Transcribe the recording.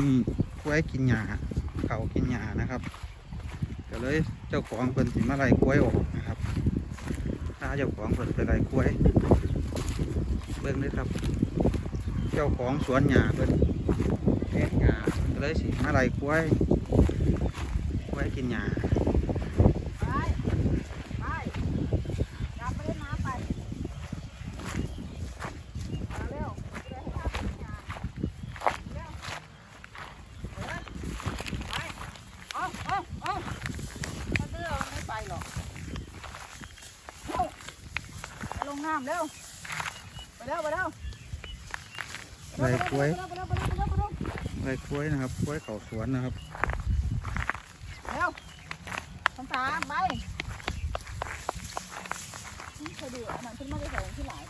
นี่กล้วยกินหญ้าเขากินหญ้านะครับก็เลยเจ้าของเพิ่นสิมาไล่กล้วยออกนะครับถ้าเจ้าของเพิ่นไปไล่กล้วยเบิ่งเลยครับ เจ้าของสวนหญ้าเพิ่นแทนหญ้าเพิ่นก็เลยสิมาไล่กล้วยกล้วยกินหญ้า ไปไปกลับไปเล่นน้ำไปมาเร็วเร็วให้ทำงานเร็วเดินไปเอาเอาเอาถ้าเดือมันไม่ไปหรอกเร็ว ไปลงน้ำเร็วไปเร็วไปเร็วไล่กล้วยไปเร็วไปเร็วไปเร็วไปเร็วไปเร็วไล่กล้วยนะครับกล้วยเขาสวนนะครับเร็วทำตามไปนี่เคยดูอะมันขึ้นมาได้สองที่หลาย